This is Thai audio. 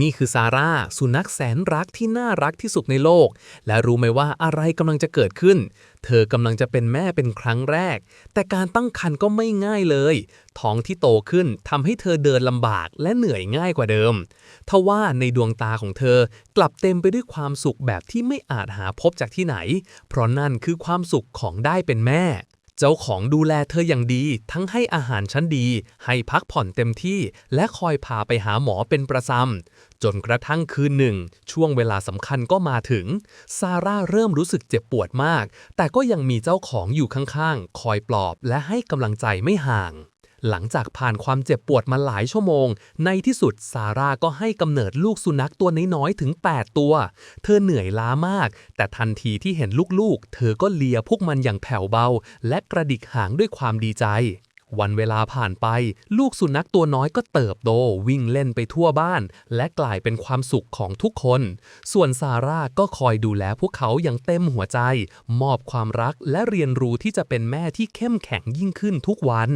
นี่คือซาร่า สุนัขแสนรักที่น่ารักที่สุดในโลก และรู้ไหมว่าอะไรกำลังจะเกิดขึ้น เธอกำลังจะเป็นแม่เป็นครั้งแรก แต่การตั้งครรภ์ก็ไม่ง่ายเลย ท้องที่โตขึ้นทำให้เธอเดินลำบากและเหนื่อยง่ายกว่าเดิม ทว่าในดวงตาของเธอกลับเต็มไปด้วยความสุขแบบที่ไม่อาจหาพบจากที่ไหน เพราะนั่นคือความสุขของได้เป็นแม่ เจ้าของดูแลเธออย่างดี ทั้งให้อาหารชั้นดี ให้พักผ่อนเต็มที่ และคอยพาไปหาหมอเป็นประจำ จนกระทั่งคืนหนึ่ง ช่วงเวลาสำคัญก็มาถึง ซาร่าเริ่มรู้สึกเจ็บปวดมาก แต่ก็ยังมีเจ้าของอยู่ข้างๆ คอยปลอบและให้กำลังใจไม่ห่าง หลังจากผ่านความเจ็บปวดมาหลายชั่วโมง ในที่สุดซาร่าก็ให้กำเนิดลูกสุนัขตัวน้อยๆถึง 8 ตัว เธอเหนื่อยล้ามาก แต่ทันทีที่เห็นลูกๆ เธอก็เลียพวกมันอย่างแผ่วเบา และกระดิกหางด้วยความดีใจวันเวลาผ่านไป ลูกสุนัขตัวน้อยก็เติบโตวิ่งเล่นไปทั่วบ้าน และกลายเป็นความสุขของทุกคน ส่วนซาร่าก็คอยดูแลพวกเขาอย่างเต็มหัวใจ มอบความรักและเรียนรู้ที่จะเป็นแม่ที่เข้มแข็งยิ่งขึ้นทุกวัน